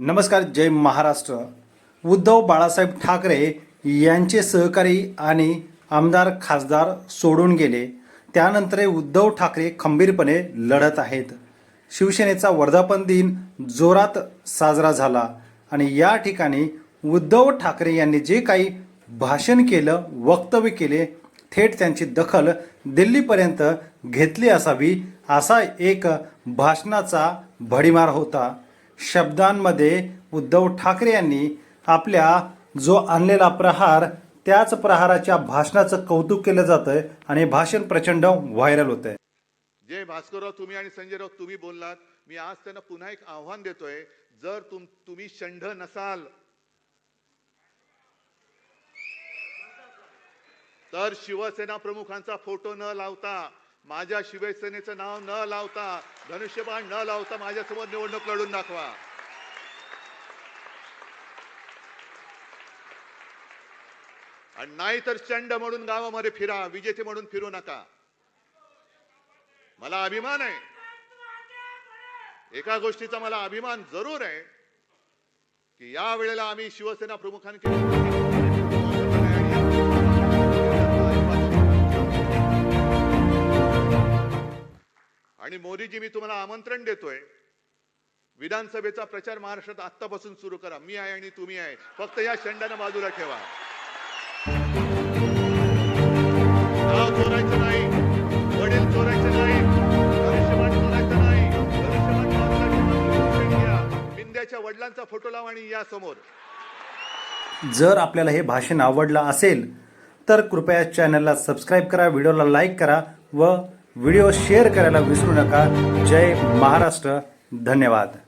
नमस्कार जय महाराष्ट्र. उद्धव बाळासाहेब ठाकरे यांचे सहकारी आणि आमदार खासदार सोडून गेले. त्यानंतर उद्धव ठाकरे खंबीरपणे लढत आहेत. शिवसेनेचा वर्धापन दिन जोरात साजरा झाला आणि या ठिकाणी उद्धव ठाकरे यांनी जे काही भाषण केलं वक्तव्य केले थेट त्यांची दखल दिल्लीपर्यंत घेतली असावी असा एक भाषणाचा भडीमार होता. शब्दांमध्ये उद्धव ठाकरे यांनी आपल्या जो आणलेला प्रहार त्याच प्रहाराच्या भाषणाचं कौतुक केलं जातं आणि भाषण प्रचंड व्हायरल होतंय. जय भास्करराव तुम्ही आणि संजयराव तुम्ही बोललात. मी आज त्यांना पुन्हा एक आव्हान देतोय. जर तुम तुम्ही षंढ नसाल तर शिवसेना प्रमुखांचा फोटो न लावता माझ्या शिवसेनेचं नाव न लावता धनुष्यबाण न लावता माझ्यासमोर निवडणूक लढून दाखवा. आणि नाही तर चंड म्हणून गावामध्ये फिरा विजेते म्हणून फिरू नका. मला अभिमान आहे. एका गोष्टीचा मला अभिमान जरूर आहे की या वेळेला आम्ही शिवसेना प्रमुखांकडे आणि मोदीजी मी तुम्हाला आमंत्रण देतोय. विधानसभेचा प्रचार महाराष्ट्रात आत्तापासून सुरू करा. मी आहे आणि तुम्ही आहे. फक्त या शेंड्यानं बाजूला ठेवा. चोरायचं नाही. वडील चोरायचं नाही. बिंद्याच्या वडिलांचा फोटो लावा आणि या समोर. जर आपल्याला हे भाषण आवडलं असेल तर कृपया चॅनलला सबस्क्राईब करा व्हिडिओला लाईक करा व व्हिडिओ शेअर करायला विसरू नका. जय महाराष्ट्र. धन्यवाद.